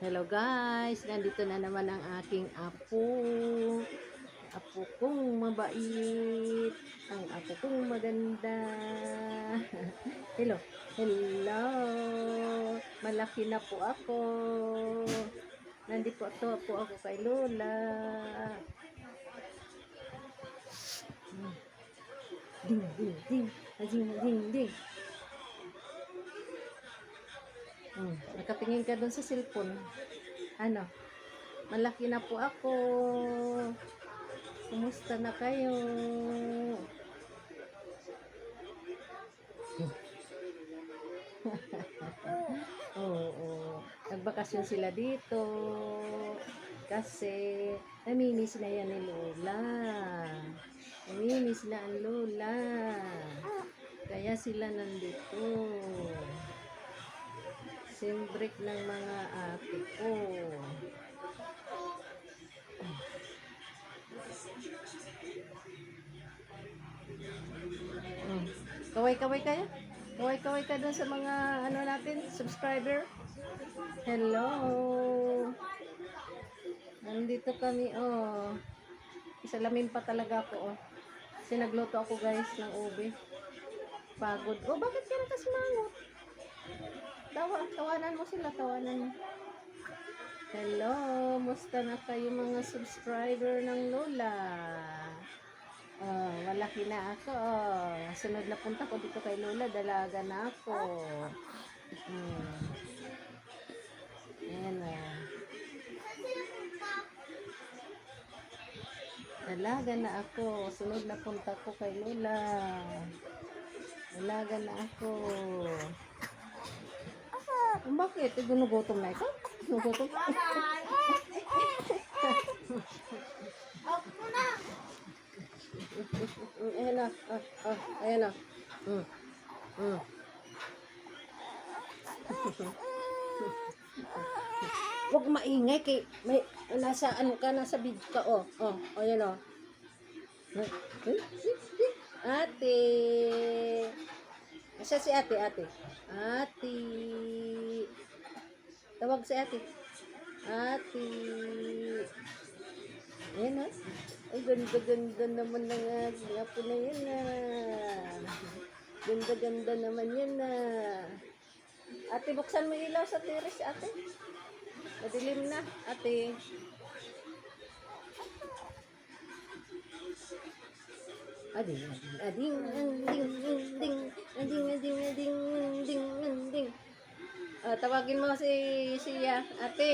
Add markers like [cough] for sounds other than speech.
Hello guys, nandito na naman ang aking apo. Apo kong mabait. Ang apo kong maganda. [laughs] Hello. Hello. Malaki na po ako. Nandito po, po ako kay Lola. Ding, ding, ding. Ding, ding, ding. Hmm. Nakatingin ka doon sa cellphone. Ano? Malaki na po ako. Kumusta na kayo? [laughs] Oo, oo. Nagbakasyon sila dito. Kasi, namimiss na yan ni Lola. Namimiss na ang Lola. Kaya sila nandito. Sin break ng mga ate ko. Mm. Kaway-kaway kayo? Kaway-kaway ka dun sa mga ano natin, subscriber. Hello. Nandito kami, oh. Isalamin pa talaga ako, oh. Kasi nagluto ako guys ng ube. Pagod. Oh, bakit ka nakasimangot? Tawa, tawanan mo sila, tawanan. Hello, musta na kayo mga subscriber ng Lola? Oh, malaki na ako. Oh. Sunod na punta ko dito kay Lola, dalaga na ako. Hmm. Ayan na. Dalaga na ako. Sunod na punta ko kay Lola. Dalaga na ako. Bakit? Eh, Ginugutom na ikaw? Ginugutom? Mm, Ayan na. Ah, ah, ayan na. Mm. Mm. Huwag maingay kay may nasa ano ka nasa video ka oh. Oh, oh yan oh. Ate. Asa si ate, ate? Ate. Tawag si ate. Ate. Ayan oh. Ay, ganda-ganda naman ng aking apo na yan ah. Ganda-ganda naman yan ah. Ate, buksan mo ilaw sa tiris, ate. Madilim na, ate. Ading, ading, ading, ading, ading, ading, ading, ading, Ah, tawagin mo si siya, ate.